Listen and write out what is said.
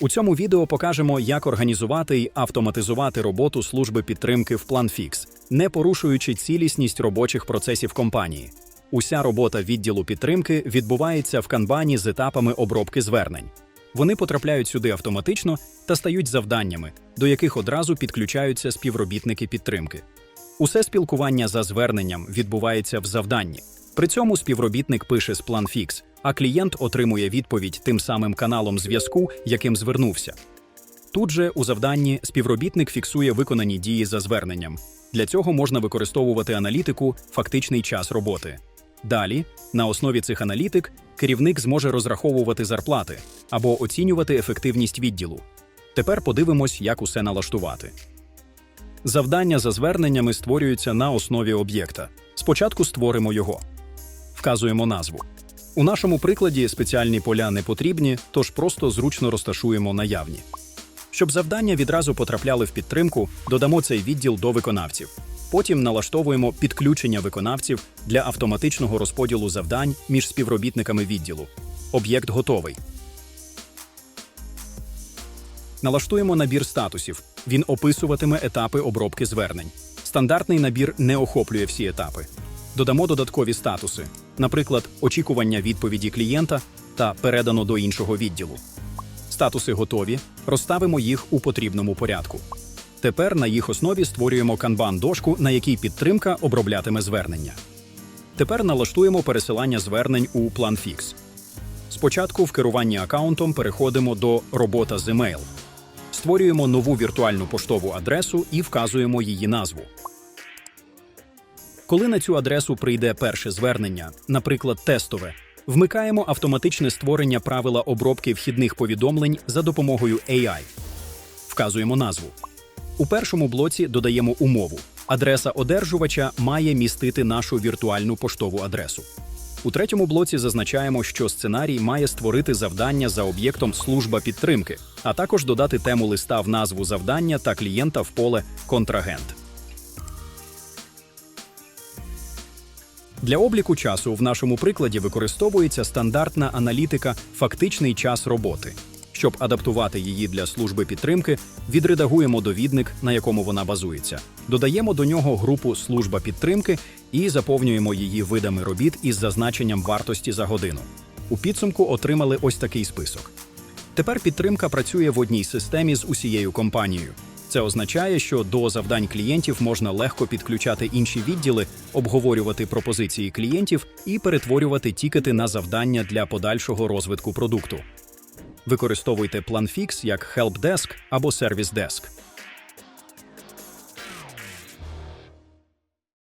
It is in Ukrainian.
У цьому відео покажемо, як організувати і автоматизувати роботу служби підтримки в PlanFix, не порушуючи цілісність робочих процесів компанії. Уся робота відділу підтримки відбувається в канбані з етапами обробки звернень. Вони потрапляють сюди автоматично та стають завданнями, до яких одразу підключаються співробітники підтримки. Усе спілкування за зверненням відбувається в завданні. При цьому співробітник пише з PlanFix, а клієнт отримує відповідь тим самим каналом зв'язку, яким звернувся. Тут же у завданні співробітник фіксує виконані дії за зверненням. Для цього можна використовувати аналітику фактичний час роботи. Далі, на основі цих аналітик, керівник зможе розраховувати зарплати або оцінювати ефективність відділу. Тепер подивимось, як усе налаштувати. Завдання за зверненнями створюються на основі об'єкта. Спочатку створимо його. Вказуємо назву. У нашому прикладі спеціальні поля не потрібні, тож просто зручно розташуємо наявні. Щоб завдання відразу потрапляли в підтримку, додамо цей відділ до виконавців. Потім налаштовуємо підключення виконавців для автоматичного розподілу завдань між співробітниками відділу. Об'єкт готовий. Налаштуємо набір статусів. Він описуватиме етапи обробки звернень. Стандартний набір не охоплює всі етапи. Додамо додаткові статуси, наприклад, очікування відповіді клієнта та передано до іншого відділу. Статуси готові, розставимо їх у потрібному порядку. Тепер на їх основі створюємо канбан-дошку, на якій підтримка оброблятиме звернення. Тепер налаштуємо пересилання звернень у PlanFix. Спочатку в керуванні аккаунтом переходимо до Робота з email. Створюємо нову віртуальну поштову адресу і вказуємо її назву. Коли на цю адресу прийде перше звернення, наприклад, тестове, вмикаємо автоматичне створення правила обробки вхідних повідомлень за допомогою AI. Вказуємо назву. У першому блоці додаємо умову. Адреса одержувача має містити нашу віртуальну поштову адресу. У третьому блоці зазначаємо, що сценарій має створити завдання за об'єктом служба підтримки, а також додати тему листа в назву завдання та клієнта в поле контрагент. Для обліку часу в нашому прикладі використовується стандартна аналітика фактичний час роботи. Щоб адаптувати її для служби підтримки, відредагуємо довідник, на якому вона базується. Додаємо до нього групу служба підтримки і заповнюємо її видами робіт із зазначенням вартості за годину. У підсумку отримали ось такий список. Тепер підтримка працює в одній системі з усією компанією. Це означає, що до завдань клієнтів можна легко підключати інші відділи, обговорювати пропозиції клієнтів і перетворювати тікети на завдання для подальшого розвитку продукту. Використовуйте PlanFix як Helpdesk або Service Desk.